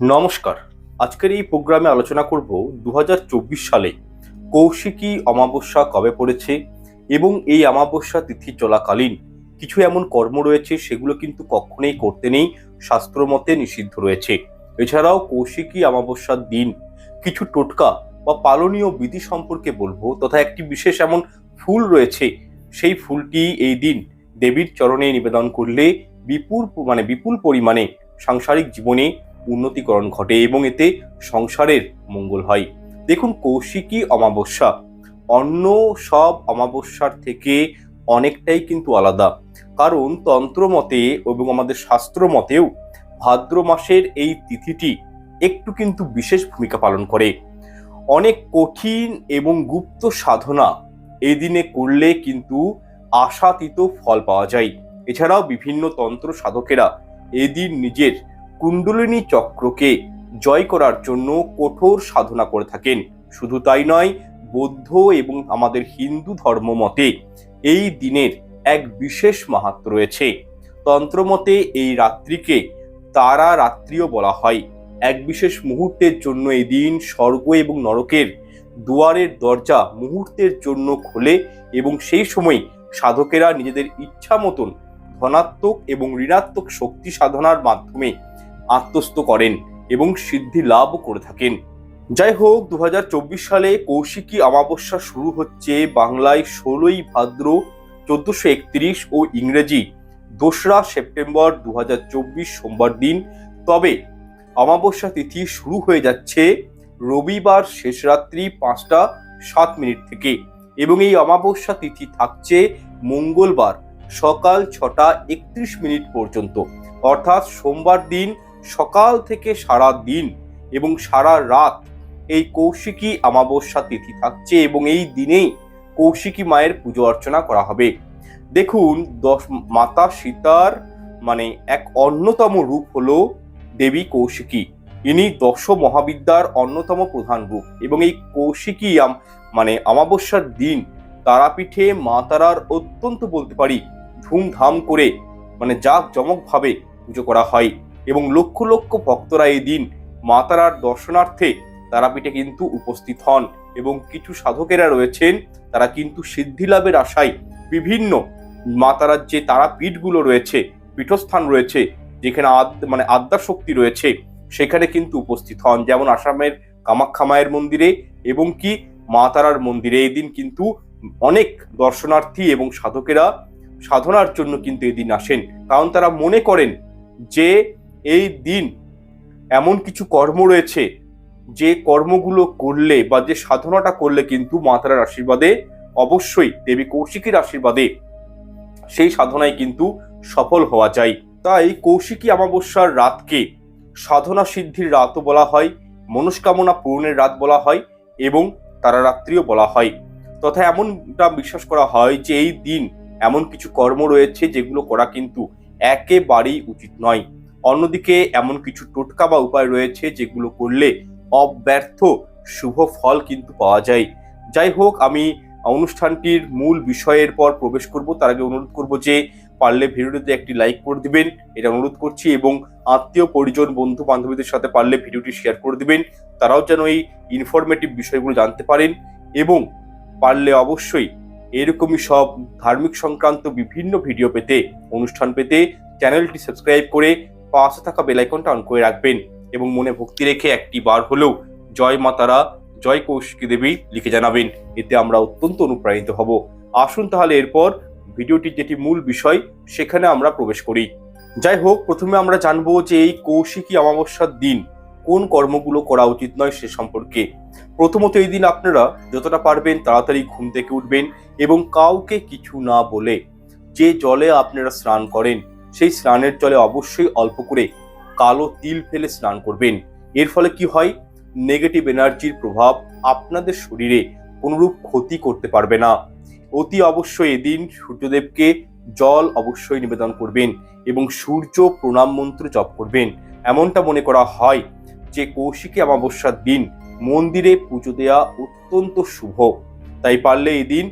নমস্কার। আজকের এই প্রোগ্রামে আলোচনা করব দু হাজার চব্বিশ সালে কৌশিকী অমাবস্যা কবে পড়েছে এবং এই অমাবস্যা তিথি চলাকালীন কিছু এমন কর্ম রয়েছে সেগুলো কিন্তু কখনোই করতে নেই শাস্ত্রমতে নিষিদ্ধ রয়েছে। এছাড়াও কৌশিকী অমাবস্যার দিন কিছু টোটকা বা পালনীয় বিধি সম্পর্কে বলব তথা একটি বিশেষ এমন ফুল রয়েছে, সেই ফুলটি এই দিন দেবীর চরণে নিবেদন করলে বিপুল মানে বিপুল পরিমাণে সাংসারিক জীবনে উন্নতিকরণ ঘটে এবং এতে সংসারের মঙ্গল হয়। দেখুন কৌশিকী অমাবস্যা। অন্য সব অমাবস্যার থেকে অনেকটাই কিন্তু আলাদা। কারণ তন্ত্র মতে এবং আমাদের শাস্ত্র মতেও ভাদ্র মাসের এই তিথিটি একটু কিন্তু বিশেষ ভূমিকা পালন করে। অনেক কঠিন এবং গুপ্ত সাধনা এই দিনে করলে কিন্তু আশাতীত ফল পাওয়া যায়। এছাড়াও বিভিন্ন তন্ত্র সাধকেরা এদিন নিজের কুণ্ডলিনী চক্রকে জয় করার জন্য কঠোর সাধনা করে থাকেন। শুধু তাই নয়, বৌদ্ধ এবং আমাদের হিন্দু ধর্ম মতে এই দিনের এক বিশেষ মাহাত্ম রয়েছে। তন্ত্রমতে এই রাত্রিকে তারা রাত্রিও বলা হয়। এক বিশেষ মুহূর্তের জন্য এই দিন স্বর্গ এবং নরকের দুয়ারের দরজা মুহূর্তের জন্য খোলে এবং সেই সময় সাধকেরা নিজেদের ইচ্ছা মতন ধনাত্মক এবং ঋণাত্মক শক্তি সাধনার মাধ্যমে আত্মস্থ করেন এবং সিদ্ধি লাভ করে থাকেন। যাই হোক দু হাজার চব্বিশ সালে কৌশিকী অমাবস্যা শুরু হচ্ছে বাংলায় ষোলোই ভাদ্র চোদ্দশো একত্রিশ ও ইংরেজি দোসরা সেপ্টেম্বর দু হাজার চব্বিশ সোমবার দিন। তবে অমাবস্যা তিথি শুরু হয়ে যাচ্ছে রবিবার শেষ রাত্রি পাঁচটা সাত মিনিট থেকে এবং এই অমাবস্যা তিথি থাকছে মঙ্গলবার সকাল ছটা একত্রিশ মিনিট পর্যন্ত। অর্থাৎ সোমবার দিন সকাল থেকে সারা দিন এবং সারা রাত এই কৌশিকী অমাবস্যা তিথি থাকছে এবং এই দিনেই কৌশিকী মায়ের পুজো অর্চনা করা হবে। দেখুন, দশ মাতা সীতার মানে এক অন্যতম রূপ হলো দেবী কৌশিকী। ইনি দশ মহাবিদ্যার অন্যতম প্রধান রূপ এবং এই কৌশিকী মানে অমাবস্যার দিন তারাপীঠে মা তারার অত্যন্ত বলতে পারি ধুমধাম করে মানে জাঁক জমকভাবে পুজো করা হয়। এবং লক্ষ লক্ষ ভক্তরা এই দিন মা তারার দর্শনার্থে তারাপীঠে কিন্তু উপস্থিত হন এবং কিছু সাধকেরা রয়েছেন, তারা কিন্তু সিদ্ধি লাভের আশায় বিভিন্ন মাতারার যে তারাপীঠগুলো রয়েছে, পীঠস্থান রয়েছে, যেখানে মানে আদ্যা শক্তি রয়েছে, সেখানে কিন্তু উপস্থিত হন। যেমন আসামের কামাখ্যা মায়ের মন্দিরে এবং কি মা তারার মন্দিরে এই দিন কিন্তু অনেক দর্শনার্থী এবং সাধকেরা সাধনার জন্য কিন্তু এই দিন আসেন। কারণ তারা মনে করেন যে এই দিন এমন কিছু কর্ম রয়েছে যে কর্মগুলো করলে বা যে সাধনাটা করলে কিন্তু মাতারার আশীর্বাদে, অবশ্যই দেবী কৌশিকীর আশীর্বাদে সেই সাধনায় কিন্তু সফল হওয়া যায়। তাই কৌশিকী অমাবস্যার রাতকে সাধনা সিদ্ধির রাতও বলা হয়, মনস্কামনা পূরণের রাত বলা হয় এবং তারা রাত্রিও বলা হয়। তথা এমনটা বিশ্বাস করা হয় যে এই দিন এমন কিছু কর্ম রয়েছে যেগুলো করা কিন্তু একেবারেই উচিত নয়। অন্যদিকে এমন কিছু টোটকা বা উপায় রয়েছে যেগুলো করলে অব্যর্থ শুভ ফল কিন্তু পাওয়া যায়। যাই হোক, আমি অনুষ্ঠানটির মূল বিষয়ের পর প্রবেশ করব। তার আগে অনুরোধ করব যে পারলে ভিডিওটিতে একটি লাইক করে দিবেন, এটা অনুরোধ করছি, এবং আত্মীয়, পরিজন, বন্ধু, বান্ধবীদের সাথে পারলে ভিডিওটি শেয়ার করে দিবেন। তারাও যেন এই ইনফরমেটিভ বিষয়গুলো জানতে পারেন, এবং পারলে অবশ্যই এরকমই সব ধার্মিক সংক্রান্ত বিভিন্ন ভিডিও পেতে, অনুষ্ঠান পেতে চ্যানেলটি সাবস্ক্রাইব করে পাশে থাকা বেলাইকনটা অন করে রাখবেন এবং মনে ভক্তি রেখে একটি বার হলেও জয় মাতারা জয় কৌশিকী দেবী লিখে জানাবেন। এতে আমরা অত্যন্ত অনুপ্রাণিত হব। আসুন তাহলে এরপর ভিডিওটির যেটি মূল বিষয়, সেখানে আমরা প্রবেশ করি। যাই হোক, প্রথমে আমরা জানব যে এই কৌশিকী অমাবস্যার দিন কোন কর্মগুলো করা উচিত নয় সে সম্পর্কে। প্রথমত এই দিন আপনারা যতটা পারবেন তাড়াতাড়ি ঘুম থেকে উঠবেন এবং কাউকে কিছু না বলে যে জলে আপনারা স্নান করেন সেই স্নানের জলে অবশ্যই অল্প করে কালো তিল ফেলে স্নান করবেন। এর ফলে কি হয়? নেগেটিভ এনার্জির প্রভাব আপনাদের শরীরে কোনরূপ ক্ষতি করতে পারবে না। অতি অবশ্যই এদিন সূর্যদেবকে জল অবশ্যই নিবেদন করবেন এবং সূর্য প্রণাম মন্ত্র জপ করবেন। এমনটা মনে করা হয় যে কৌশিকী অমাবস্যার দিন মন্দিরে পুজো দেওয়া অত্যন্ত শুভ। তাই পারলে এই দিন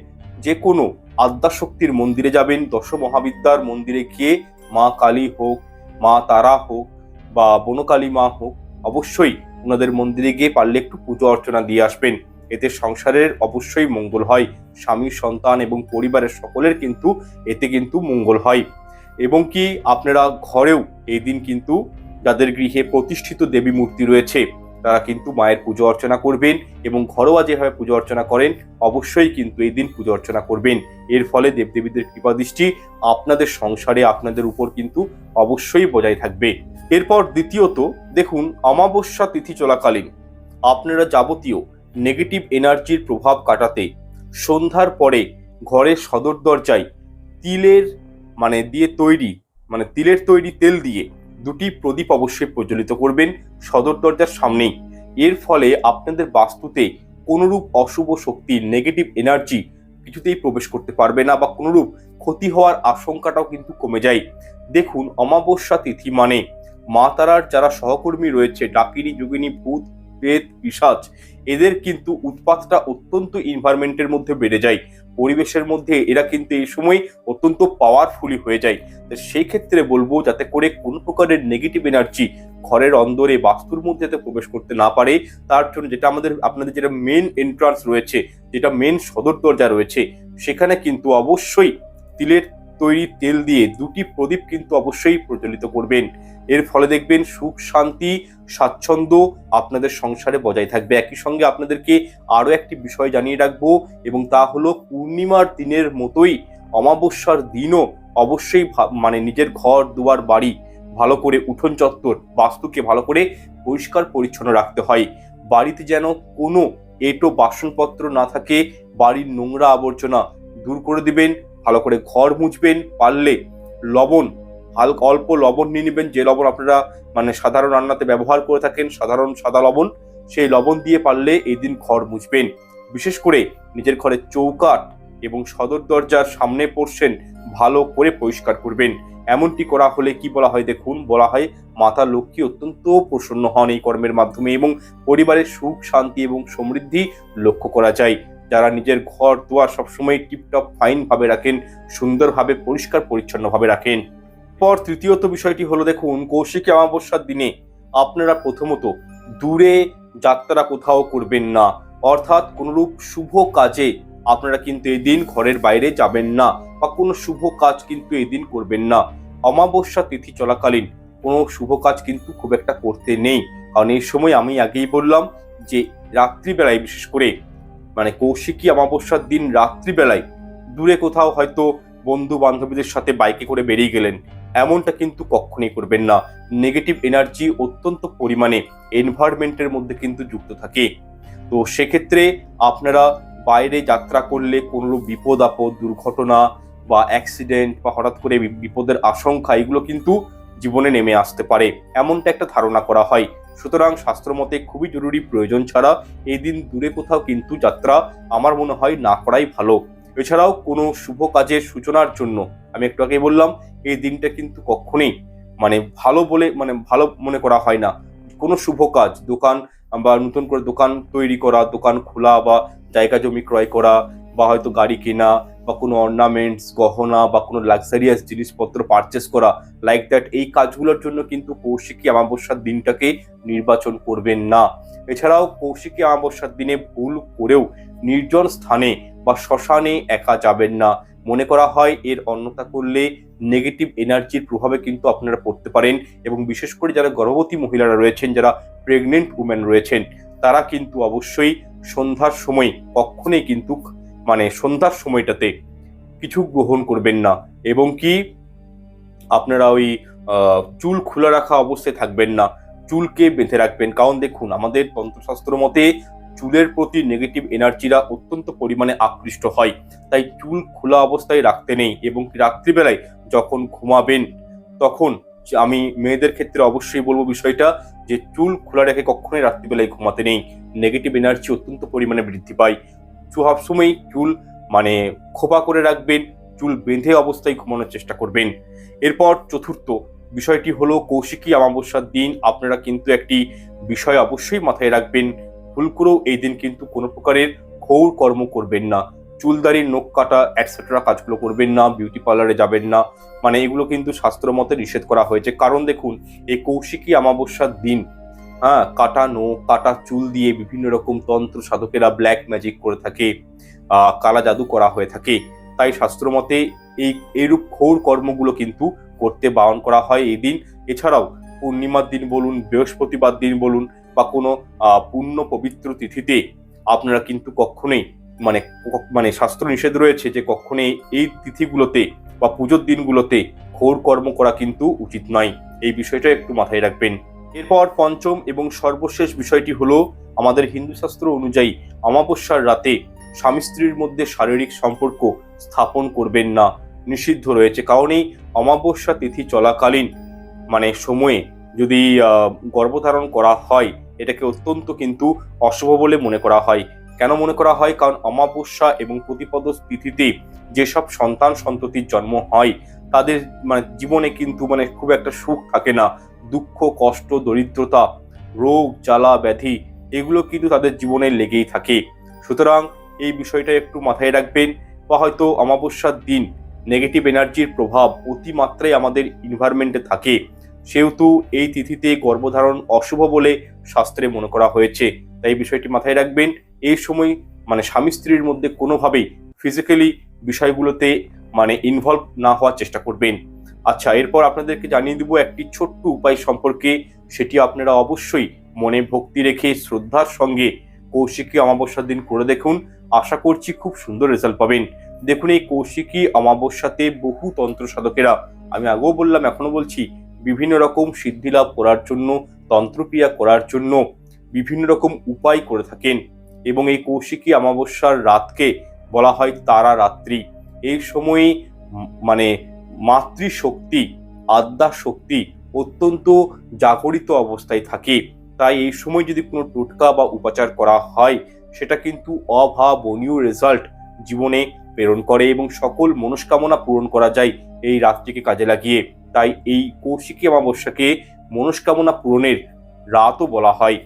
যে কোনো আদ্যাশক্তির মন্দিরে যাবেন দশ মহাবিদ্যার মন্দিরে গিয়ে মা কালী হোক, মা তারা হোক বা বনকালী মা হোক, অবশ্যই ওনাদের মন্দিরে গিয়ে পারলে একটু পুজো অর্চনা দিয়ে আসবেন। এতে সংসারের অবশ্যই মঙ্গল হয়, স্বামী, সন্তান এবং পরিবারের সকলের কিন্তু এতে কিন্তু মঙ্গল হয়। এবং কি আপনারা ঘরেও এই দিন কিন্তু যাদের গৃহে প্রতিষ্ঠিত দেবী মূর্তি রয়েছে তারা কিন্তু মায়ের পুজো অর্চনা করবেন এবং ঘরোয়া যেভাবে পুজো অর্চনা করেন, অবশ্যই কিন্তু এই দিন পুজো অর্চনা করবেন। এর ফলে দেবদেবীদের কৃপা দৃষ্টি আপনাদের সংসারে, আপনাদের উপর কিন্তু অবশ্যই বজায় থাকবে। এরপর দ্বিতীয়ত, দেখুন, অমাবস্যা তিথি চলাকালীন আপনারা যাবতীয় নেগেটিভ এনার্জির প্রভাব কাটাতে সন্ধ্যার পরে ঘরের সদর দরজায় তিলের মানে দিয়ে তৈরি মানে তিলের তৈরি তেল দিয়ে দুটি প্রদীপ অবশ্যই প্রজ্বলিত করবেন সদর দরজার সামনেই। এর ফলে আপনাদের বাস্তুতে কোনোরূপ অশুভ শক্তির নেগেটিভ এনার্জি কিছুতেই প্রবেশ করতে পারবে না বা কোনোরূপ ক্ষতি হওয়ার আশঙ্কাটাও কিন্তু কমে যায়। দেখুন, অমাবস্যা তিথি মানে মা তারার যারা সহকর্মী রয়েছে, ডাকিনী, যোগিনী, ভূত, প্রেত পিসাচ এদের কিন্তু উৎপাতটা অত্যন্ত ইনভায়রনমেন্টের মধ্যে বেড়ে যায়। পরিবেশের মধ্যে এরা কিন্তু এই সময় অত্যন্ত পাওয়ারফুলি হয়ে যায়। তো সেই ক্ষেত্রে বলব যাতে করে কোন প্রকারের নেগেটিভ এনার্জি ঘরের অন্দরে বাস্তুর মধ্যে যাতে প্রবেশ করতে না পারে, তার জন্য যেটা আমাদের, আপনাদের যেটা মেন এন্ট্রান্স রয়েছে, যেটা মেন সদর দরজা রয়েছে, সেখানে কিন্তু অবশ্যই তিলের তৈরি তেল দিয়ে দুটি প্রদীপ কিন্তু অবশ্যই প্রচলিত করবেন। এর ফলে দেখবেন সুখ, শান্তি, স্বাচ্ছন্দ্য আপনাদের সংসারে বজায় থাকবে। একই সঙ্গে আপনাদেরকে আরও একটি বিষয় জানিয়ে রাখব এবং তা হলো পূর্ণিমার দিনের মতোই অমাবস্যার দিনও অবশ্যই মানে নিজের ঘর, দুয়ার, বাড়ি ভালো করে উঠোন চত্বর বাস্তুকে ভালো করে পরিষ্কার পরিচ্ছন্ন রাখতে হয়। বাড়িতে যেন কোনো এটো বাসনপত্র না থাকে, বাড়ির নোংরা আবর্জনা দূর করে দিবেন ভালো করে ঘর মুছবেন, পারলে লবণ, হালকা অল্প লবণ নিয়ে নেবেন, যে লবণ আপনারা মানে সাধারণ রান্নাতে ব্যবহার করে থাকেন, সাধারণ সাদা লবণ, সেই লবণ দিয়ে পারলে এই দিন ঘর মুছবেন। বিশেষ করে নিজের ঘরের চৌকাট এবং সদর দরজার সামনে পড়ছেন, ভালো করে পরিষ্কার করবেন। এমনটি করা হলে কি বলা হয় দেখুন, বলা হয় মাতা লক্ষ্মী অত্যন্ত প্রসন্ন হন এই কর্মের মাধ্যমে এবং পরিবারের সুখ, শান্তি এবং সমৃদ্ধি লক্ষ্য করা যায়। যারা নিজের ঘর, দুয়ার সবসময় টিপটপ ফাইন ভাবে রাখেন, সুন্দরভাবে, পরিষ্কার, পরিচ্ছন্নভাবে রাখেন। পর তৃতীয়ত বিষয়টি হলো, দেখুন, কৌশিকী অমাবস্যার দিনে আপনারা প্রথমত দূরে যাত্রা কোথাও করবেন না। অর্থাৎ কোনরূপ শুভ কাজে আপনারা কিন্তু এই দিন ঘরের বাইরে যাবেন না বা কোনো শুভ কাজ কিন্তু এই দিন করবেন না। অমাবস্যা তিথি চলাকালীন কোনো শুভ কাজ কিন্তু খুব একটা করতে নেই। কারণ এই সময় আমি আগেই বললাম যে রাত্রিবেলায় বিশেষ করে মানে কৌশিকী অমাবস্যার দিন রাত্রিবেলায় দূরে কোথাও হয়তো বন্ধু বান্ধবীদের সাথে বাইকে করে বেরিয়ে গেলেন। এমনটা কিন্তু কখনই করবেন না। নেগেটিভ এনার্জি অত্যন্ত পরিমাণে এনভায়রনমেন্টের মধ্যে কিন্তু যুক্ত থাকে। তো সেক্ষেত্রে আপনারা বাইরে যাত্রা করলে কোনো বিপদ, আপদ, দুর্ঘটনা বা অ্যাক্সিডেন্ট বা হঠাৎ করে বিপদের আশঙ্কা, এগুলো কিন্তু জীবনে নেমে আসতে পারে। এমনটা একটা ধারণা করা হয়। সুতরাং শাস্ত্রমতে খুবই জরুরি প্রয়োজন ছাড়া এই দিন দূরে কোথাও কিন্তু যাত্রা আমার মনে হয় না করাই ভালো। এছাড়াও কোনো শুভ কাজের সূচনার জন্য, আমি একটু আগে বললাম, এই দিনটা কিন্তু কখনোই মানে ভালো বলে মানে ভালো মনে করা হয় না। কোনো শুভ কাজ, দোকান বা নতুন করে দোকান তৈরি করা, দোকান খোলা বা জায়গা জমি ক্রয় করা বা হয়তো গাড়ি কেনা বা কোনো অর্নামেন্টস গহনা বা কোনো লাক্সারিয়াস জিনিসপত্র পারচেস করা লাইক দ্যাট এই কাজগুলোর জন্য কিন্তু কৌশিকী অমাবস্যার দিনটাকে নির্বাচন করবেন না। এছাড়াও কৌশিকী অমাবস্যার দিনে ভুল করেও নির্জন স্থানে বা শ্মশানে একা যাবেন না। মনে করা হয় এর অন্যতা করলে নেগেটিভ এনার্জির প্রভাবে কিন্তু আপনারা পড়তে পারেন এবং বিশেষ করে যারা গর্ভবতী মহিলারা রয়েছেন, যারা প্রেগনেন্ট উমেন রয়েছেন, তারা কিন্তু অবশ্যই সন্ধ্যার সময় কখনোই কিন্তু মানে সন্ধ্যার সময়টাতে কিছু গ্রহণ করবেন না এবং কি আপনারা ওই চুল খোলা রাখা অবস্থায় থাকবেন না, চুলকে বেঁধে রাখবেন। কারণ দেখুন, আমাদের তন্ত্রশাস্ত্র মতে চুলের প্রতি নেগেটিভ এনার্জিরা অত্যন্ত পরিমাণে আকৃষ্ট হয়। তাই চুল খোলা অবস্থায় রাখতে নেই এবং রাত্রিবেলায় যখন ঘুমাবেন, তখন আমি মেয়েদের ক্ষেত্রে অবশ্যই বলব বিষয়টা যে চুল খোলা রেখে কখনোই রাত্রিবেলায় ঘুমাতে নেই। নেগেটিভ এনার্জি অত্যন্ত পরিমাণে বৃদ্ধি পায়। সবসময় চুল মানে খোপা করে রাখবেন, চুল বেঁধে অবস্থায় ঘুমানোর চেষ্টা করবেন। এরপর চতুর্থ বিষয়টি হলো কৌশিকী অমাবস্যার দিন। আপনারা কিন্তু একটি বিষয় অবশ্যই মাথায় রাখবেন। ভুল করেও এই দিন কিন্তু কোনো প্রকারের ঘোর কর্ম করবেন না। চুলদারি, নখ কাটা অ্যাটসেট্রা কাজগুলো করবেন না বিউটি পার্লারে যাবেন না। মানে এগুলো কিন্তু শাস্ত্র মতে নিষেধ করা হয়েছে। কারণ দেখুন, এই কৌশিকী অমাবস্যার দিন হ্যাঁ কাটা নখ কাটা চুল দিয়ে বিভিন্ন রকম তন্ত্র সাধকেরা ব্ল্যাক ম্যাজিক করে থাকে কালা জাদু করা হয়ে থাকে। তাই শাস্ত্র মতে এই, এরূপ ঘোর কর্মগুলো কিন্তু করতে বারণ করা হয় এই দিন। এছাড়াও পূর্ণিমার দিন বলুন, বৃহস্পতিবার দিন বলুন বা কোনো পুণ্য পবিত্র তিথিতে আপনারা কিন্তু কখনোই মানে মানে শাস্ত্র নিষেধ রয়েছে যে কখনোই এই তিথিগুলোতে বা পুজোর দিনগুলোতে ঘোর কর্ম করা কিন্তু উচিত নয়। এই বিষয়টা একটু মাথায় রাখবেন। এরপর পঞ্চম এবং সর্বশেষ বিষয়টি হলো আমাদের হিন্দু শাস্ত্র অনুযায়ী অমাবস্যার রাতে স্বামী স্ত্রীর মধ্যে শারীরিক সম্পর্ক স্থাপন করবেন না। নিষিদ্ধ রয়েছে। কারণ এই অমাবস্যা তিথি চলাকালীন মানে সময়ে যদি গর্ভধারণ করা হয়, এটাকে অত্যন্ত কিন্তু অশুভ বলে মনে করা হয়। কেন মনে করা হয়? কারণ অমাবস্যা এবং প্রতিপদ তিথিতে যেসব সন্তান সন্ততির জন্ম হয়, তাদের মানে জীবনে কিন্তু মানে খুব একটা সুখ থাকে না। দুঃখ, কষ্ট, দরিদ্রতা, রোগ, জ্বালা, ব্যাধি, এগুলো কিন্তু তাদের জীবনে লেগেই থাকে। সুতরাং এই বিষয়টা একটু মাথায় রাখবেন বা হয়তো অমাবস্যার দিন নেগেটিভ এনার্জির প্রভাব অতিমাত্রায় আমাদের ইনভায়রনমেন্টে থাকে। সেহেতু এই তিথিতে গর্ভধারণ অশুভ বলে শাস্ত্রে মনে করা হয়েছে। তাই বিষয়টি মাথায় রাখবেন এই সময় মানে স্বামী স্ত্রীর মধ্যে কোনোভাবেই ফিজিক্যালি বিষয়গুলোতে মানে ইনভলভ না হওয়ার চেষ্টা করবেন। আচ্ছা এরপর আপনাদেরকে জানিয়ে দিব একটি ছোট্ট উপায় সম্পর্কে। সেটি আপনারা অবশ্যই মনে ভক্তি রেখে শ্রদ্ধার সঙ্গে কৌশিকী অমাবস্যার দিন করে দেখুন। আশা করছি খুব সুন্দর রেজাল্ট পাবেন। দেখুন, এই কৌশিকী অমাবস্যাতে বহু তন্ত্র সাধকেরা, আমি আগেও বললাম এখনও বলছি, বিভিন্ন রকম সিদ্ধি লাভ করার জন্য, তন্ত্রক্রিয়া করার জন্য বিভিন্ন রকম উপায় করে থাকেন এবং এই কৌশিকী অমাবস্যার রাতকে বলা হয় তারা রাত্রি এই সময়ে মানে মাতৃশক্তি আদ্যা শক্তি অত্যন্ত জাগরিত অবস্থায় থাকে। তাই এই সময় যদি কোনো টোটকা বা উপাচার করা হয়, সেটা কিন্তু অভাবনীয় রেজাল্ট জীবনে প্রেরণ করে এবং সকল মনস্কামনা পূরণ করা যায় এই রাত্রিকে কাজে লাগিয়ে। তাই এই কৌশিকী অমাবস্যাকে মনস্কামনা পূরণের রাতও বলা হয়।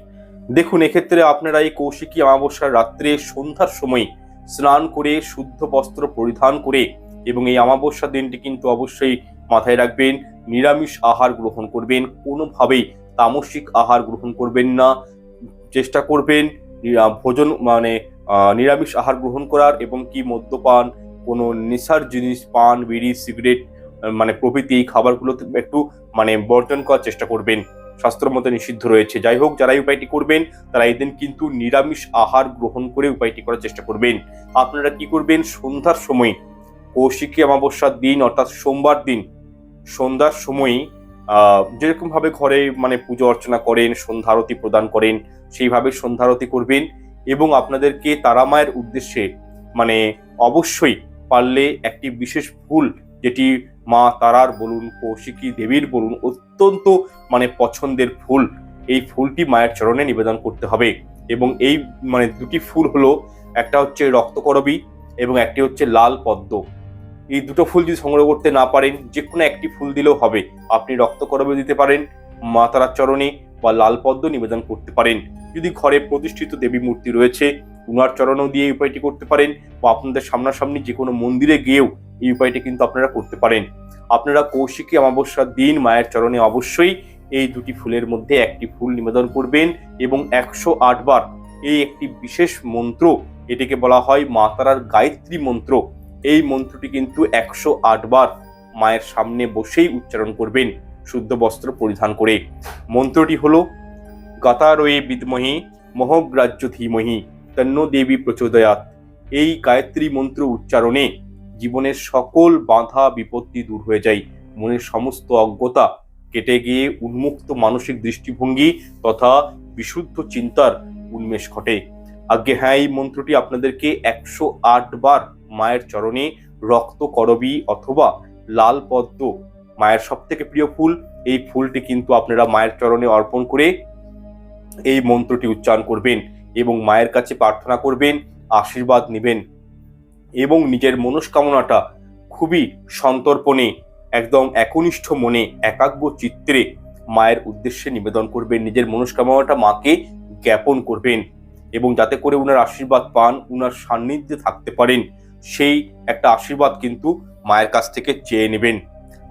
দেখুন, এক্ষেত্রে আপনারা এই কৌশিকী অমাবস্যার রাত্রে সন্ধ্যার সময় স্নান করে, শুদ্ধ বস্ত্র পরিধান করে এবং এই অমাবস্যা দিনটি কিন্তু অবশ্যই মাথায় রাখবেন, নিরামিষ আহার গ্রহণ করবেন, কোনোভাবেই তামসিক আহার গ্রহণ করবেন না। চেষ্টা করবেন ভোজন মানে নিরামিষ আহার গ্রহণ করার এবং কি মদ্যপান, কোনো নেশার জিনিস, পান, বিড়ি, সিগারেট মানে প্রভৃতি এই খাবারগুলোতে একটু মানে বর্জন করার চেষ্টা করবেন। শাস্ত্র মতে নিষিদ্ধ রয়েছে। যাই হোক, যারা উপায়টি করবেন, তারা এই দিন কিন্তু নিরামিষ আহার গ্রহণ করে উপায়টি করার চেষ্টা করবেন। আপনারা কি করবেন? সন্ধ্যার সময় কৌশিকী অমাবস্যার দিন অর্থাৎ সোমবার দিন সন্ধ্যার সময়ই আহ, যেরকম ভাবে ঘরে মানে পুজো অর্চনা করেন সন্ধ্যারতি প্রদান করেন সেইভাবে সন্ধ্যারতি করবেন এবং আপনাদেরকে তারা মায়ের উদ্দেশ্যে মানে অবশ্যই পারলে একটি বিশেষ ফুল যেটি মা তারার বলুন কৌশিকী দেবীর বলুন অত্যন্ত মানে পছন্দের ফুল এই ফুলটি মায়ের চরণে নিবেদন করতে হবে এবং এই মানে দুটি ফুল হলো একটা হচ্ছে রক্তকরবী এবং একটি হচ্ছে লাল পদ্ম। এই দুটো ফুল যদি সংগ্রহ করতে না পারেন, যে কোনো একটি ফুল দিলেও হবে। আপনি রক্তকরবী দিতে পারেন, মা তারার চরণে বা লাল পদ্ম নিবেদন করতে পারেন। যদি ঘরে প্রতিষ্ঠিত দেবী মূর্তি রয়েছে, উনার চরণও দিয়ে এই উপায়টি করতে পারেন বা আপনাদের সামনাসামনি যে কোনো মন্দিরে গিয়েও এই উপায়টি কিন্তু আপনারা করতে পারেন। আপনারা কৌশিকী অমাবস্যার দিন মায়ের চরণে অবশ্যই এই দুটি ফুলের মধ্যে একটি ফুল নিবেদন করবেন এবং একশো বার এই একটি বিশেষ মন্ত্র, এটিকে বলা হয় মা তারার গায়ত্রী মন্ত্র। এই মন্ত্রটি কিন্তু একশো আট বার মায়ের সামনে বসেই উচ্চারণ করবেন শুদ্ধ বস্ত্র পরিধান করে। মন্ত্রটি হল, গাতারয়ে বিদমহি মহগ্রাহ্য ধীমহি তন্ন দেবী প্রচোদয়াত এই গায়ত্রী মন্ত্র উচ্চারণে জীবনের সকল বাধা বিপত্তি দূর হয়ে যায়। মনের সমস্ত অজ্ঞতা কেটে গিয়ে উন্মুক্ত মানসিক দৃষ্টিভঙ্গি তথা বিশুদ্ধ চিন্তার উন্মেষ ঘটে। আগে হ্যাঁ এই মন্ত্রটি আপনাদেরকে একশো আট বার মায়ের চরণে রক্ত করবী অথবা লাল পদ্ম, মায়ের সব থেকে প্রিয় ফুল, এই ফুলটি কিন্তু আপনারা মায়ের চরণে অর্পণ করে এই মন্ত্রটি উচ্চারণ করবেন এবং মায়ের কাছে প্রার্থনা করবেন, আশীর্বাদ নেবেন এবং নিজের মনস্কামনাটা খুবই সন্তর্পণে, একদম একনিষ্ঠ মনে, একাগ্র চিত্রে মায়ের উদ্দেশ্যে নিবেদন করবেন, নিজের মনস্কামনাটা মাকে জ্ঞাপন করবেন এবং যাতে করে উনার আশীর্বাদ পান, উনার সান্নিধ্যে থাকতে পারেন। সেই একটা আশীর্বাদ কিন্তু মায়ের কাছ থেকে চেয়ে নেবেন।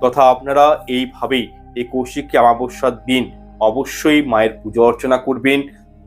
তথা আপনারা এইভাবেই এই কৌশিকী অমাবস্যার দিন অবশ্যই মায়ের পুজো অর্চনা করবেন।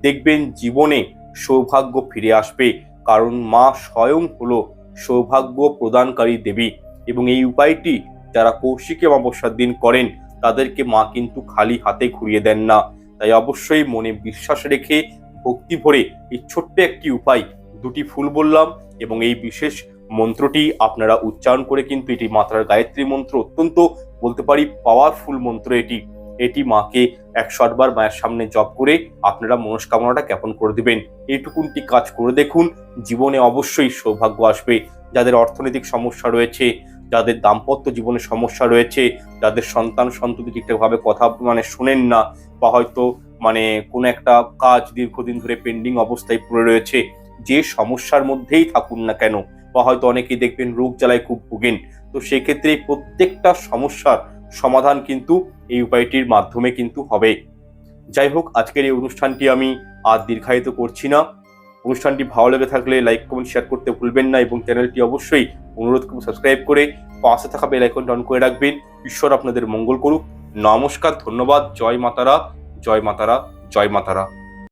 দেখবেন জীবনে সৌভাগ্য ফিরে আসবে, কারণ মা স্বয়ং হলো সৌভাগ্য প্রদানকারী দেবী এবং এই উপায়টি যারা কৌশিকী অমাবস্যার দিন করেন, তাদেরকে মা কিন্তু খালি হাতে ঘুরিয়ে দেন না। তাই অবশ্যই মনে বিশ্বাস রেখে ভক্তি ভরে এই ছোট্ট একটি উপায়, দুটি ফুল বললাম এবং এই বিশেষ মন্ত্রটি আপনারা উচ্চারণ করে কিন্তু এটি মাতার গায়ত্রী মন্ত্র, অত্যন্ত বলতে পারি পাওয়ারফুল মন্ত্র এটি। এটি মাকে একশো মায়ের সামনে জপ করে আপনারা মনস্কামনাটা জ্ঞাপন করে দেবেন। এইটুকুনটি কাজ করে দেখুন, জীবনে অবশ্যই সৌভাগ্য আসবে। যাদের অর্থনৈতিক সমস্যা রয়েছে, যাদের দাম্পত্য জীবনে সমস্যা রয়েছে, যাদের সন্তান সন্ততি ঠিকঠাকভাবে কথা মানে শোনেন না, বা হয়তো মানে কোনো একটা কাজ দীর্ঘদিন ধরে পেন্ডিং অবস্থায় পড়ে রয়েছে, যে সমস্যার মধ্যেই থাকুন না কেন বা হয়তো অনেকেই দেখবেন রোগ জ্বালায় খুব ভোগেন। তো সেক্ষেত্রে প্রত্যেকটা সমস্যার সমাধান কিন্তু এই উপায়টির মাধ্যমে কিন্তু হবে। যাই হোক, আজকের এই অনুষ্ঠানটি আমি আর দীর্ঘায়িত করছি না। অনুষ্ঠানটি ভালো লেগে থাকলে লাইক কমেন্ট শেয়ার করতে ভুলবেন না এবং চ্যানেলটি অবশ্যই অনুরোধ করে সাবস্ক্রাইব করে পাশে থাকা বেল আইকনটি অন করে রাখবেন। ঈশ্বর আপনাদের মঙ্গল করুক। নমস্কার, ধন্যবাদ। জয় মাতারা জয় মাতারা জয় মাতারা।